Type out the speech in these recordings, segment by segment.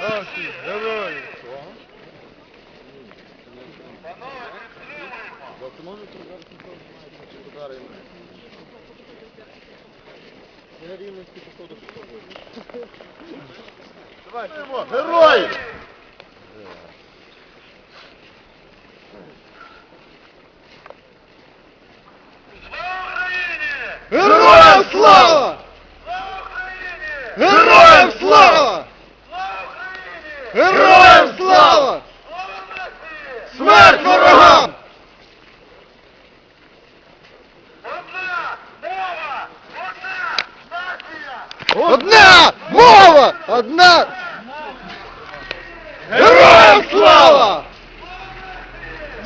Наші герої! Герої! Героям слава! Героям слава! Героям слава! Смерть ворогам! Одна мова! Одна! Героям слава!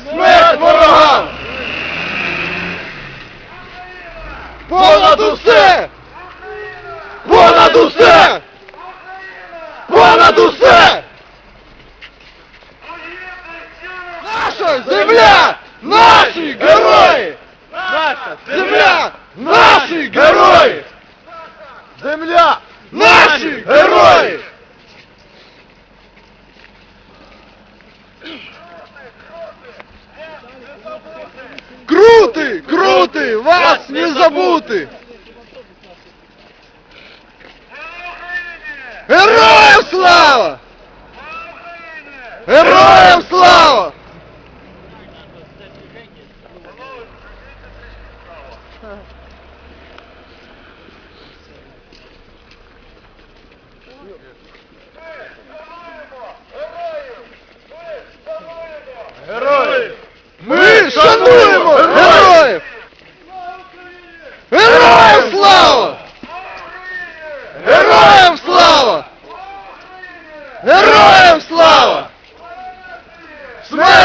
Смерть ворогам! Понад усе! Понад усе! Понад усе! Наша земля! Наші герої! Наша Земля! Наші герої! Земля! Наші герої! Крути! Вас не забути! Героям слава! Героям слава! Герої!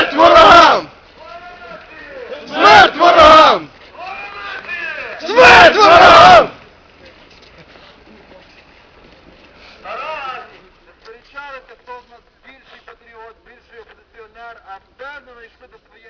Смерть ворогам! Смерть ворогам! Смерть ворогам! Наразі не сперечалися, хто в нас більший патріот, більший опозиціонер, а впевнено йшли до своєї.